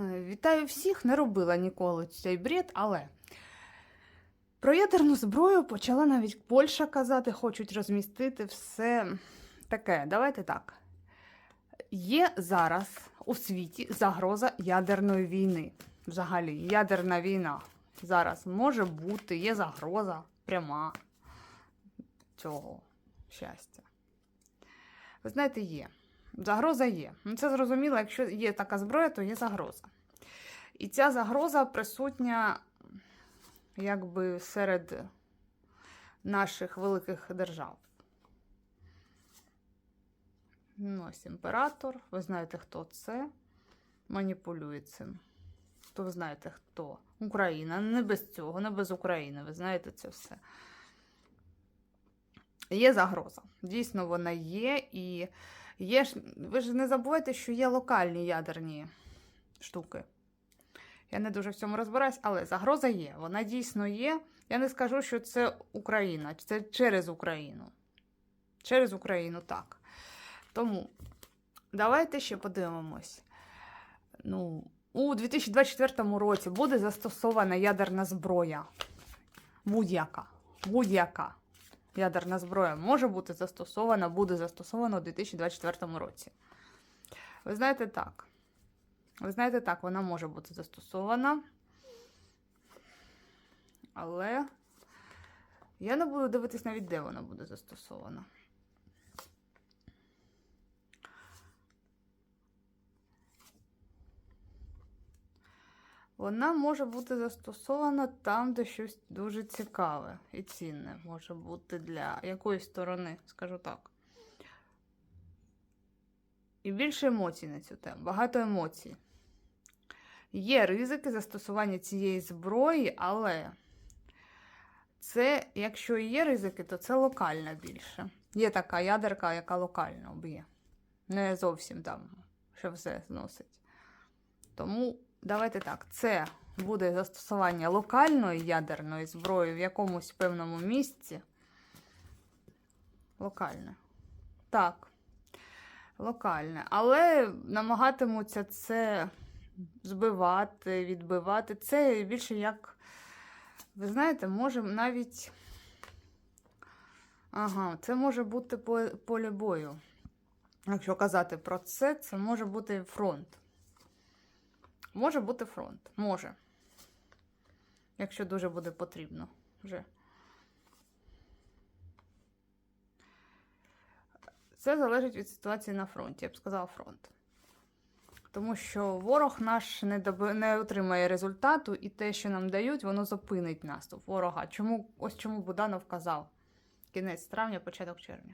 Е, Вітаю всіх, не робила ніколи цей бред, але про ядерну зброю почала навіть Польща казати, хочуть розмістити все таке. Давайте так. Є зараз у світі загроза ядерної війни. Взагалі, ядерна війна зараз може бути, є загроза пряма цього щастя. Ви знаєте, є. Загроза є. Ну, це зрозуміло, якщо є така зброя, то є загроза. І ця загроза присутня якби серед наших великих держав. Ну, ось імператор. Ви знаєте, хто це? Маніпулює цим. То ви знаєте, хто? Україна. Не без цього, не без України. Ви знаєте це все. Є загроза. Дійсно, вона є. І є ви ж не забувайте, що є локальні ядерні штуки. Я не дуже в цьому розбираюсь, але загроза є. Вона дійсно є. Я не скажу, що це Україна, це через Україну. Через Україну, так. Тому давайте ще подивимось. Ну, у 2024 році буде застосована ядерна зброя. Будь-яка. Будь-яка ядерна зброя може бути застосована, буде застосована у 2024 році. Ви знаєте так. Ви знаєте, так, вона може бути застосована. Але я не буду дивитись навіть, де вона буде застосована. Вона може бути застосована там, де щось дуже цікаве і цінне може бути для якоїсь сторони, скажу так. І більше емоцій на цю тему, багато емоцій. Є ризики застосування цієї зброї, але це, якщо є ризики, то це локальна більше. Є така ядерка, яка локально б'є. Не зовсім там, що все зносить. Тому давайте так, це буде застосування локальної ядерної зброї в якомусь певному місці. Локальне. Так. Локальне. Але намагатимуться це збивати, відбивати. Це більше як, ви знаєте, може навіть. Ага, це може бути по- поле бою. Якщо казати про це, це може бути фронт. Може бути фронт. Може. Якщо дуже буде потрібно вже. Це залежить від ситуації на фронті, я б сказала фронт. Тому що ворог наш не, доби... не отримає результату, і те, що нам дають, воно зупинить наступ ворога. Чому ось чому Буданов казав? Кінець травня, початок червня.